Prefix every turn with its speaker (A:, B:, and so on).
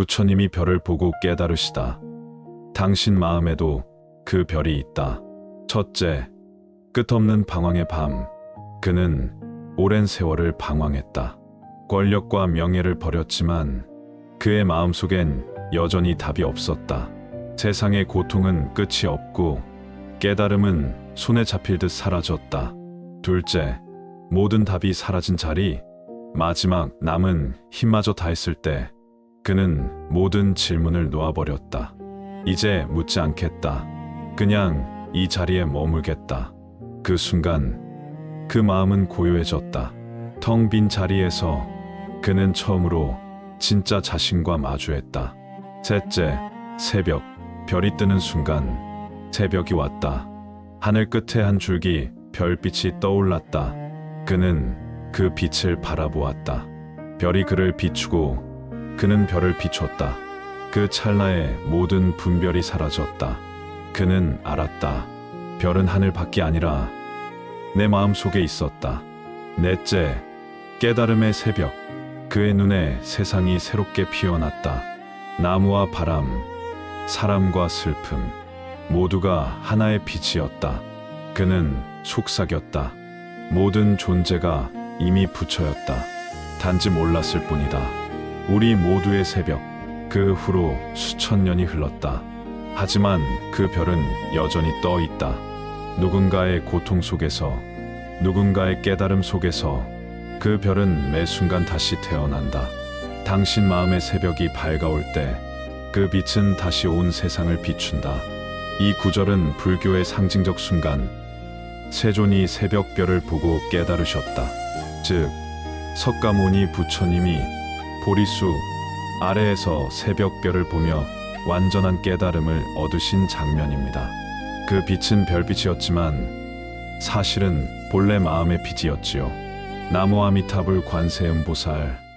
A: 부처님이 별을 보고 깨달으시다. 당신 마음에도 그 별이 있다. 첫째, 끝없는 방황의 밤. 그는 오랜 세월을 방황했다. 권력과 명예를 버렸지만 그의 마음속엔 여전히 답이 없었다. 세상의 고통은 끝이 없고 깨달음은 손에 잡힐 듯 사라졌다. 둘째, 모든 답이 사라진 자리, 마지막 남은 힘마저 다했을 때 그는 모든 질문을 놓아버렸다. 이제 묻지 않겠다. 그냥 이 자리에 머물겠다. 그 순간 그 마음은 고요해졌다. 텅 빈 자리에서 그는 처음으로 진짜 자신과 마주했다. 셋째, 새벽, 별이 뜨는 순간 새벽이 왔다. 하늘 끝에 한 줄기 별빛이 떠올랐다. 그는 그 빛을 바라보았다. 별이 그를 비추고 그는 별을 비췄다. 그 찰나에 모든 분별이 사라졌다. 그는 알았다. 별은 하늘 밖이 아니라 내 마음 속에 있었다. 넷째, 깨달음의 새벽. 그의 눈에 세상이 새롭게 피어났다. 나무와 바람, 사람과 슬픔, 모두가 하나의 빛이었다. 그는 속삭였다. 모든 존재가 이미 부처였다. 단지 몰랐을 뿐이다. 우리 모두의 새벽, 그 후로 수천 년이 흘렀다. 하지만 그 별은 여전히 떠 있다. 누군가의 고통 속에서, 누군가의 깨달음 속에서 그 별은 매 순간 다시 태어난다. 당신 마음의 새벽이 밝아올 때 그 빛은 다시 온 세상을 비춘다. 이 구절은 불교의 상징적 순간, 세존이 새벽별을 보고 깨달으셨다. 즉, 석가모니 부처님이 보리수 아래에서 새벽별을 보며 완전한 깨달음을 얻으신 장면입니다. 그 빛은 별빛이었지만 사실은 본래 마음의 빛이었지요. 나무 아미타불 관세음보살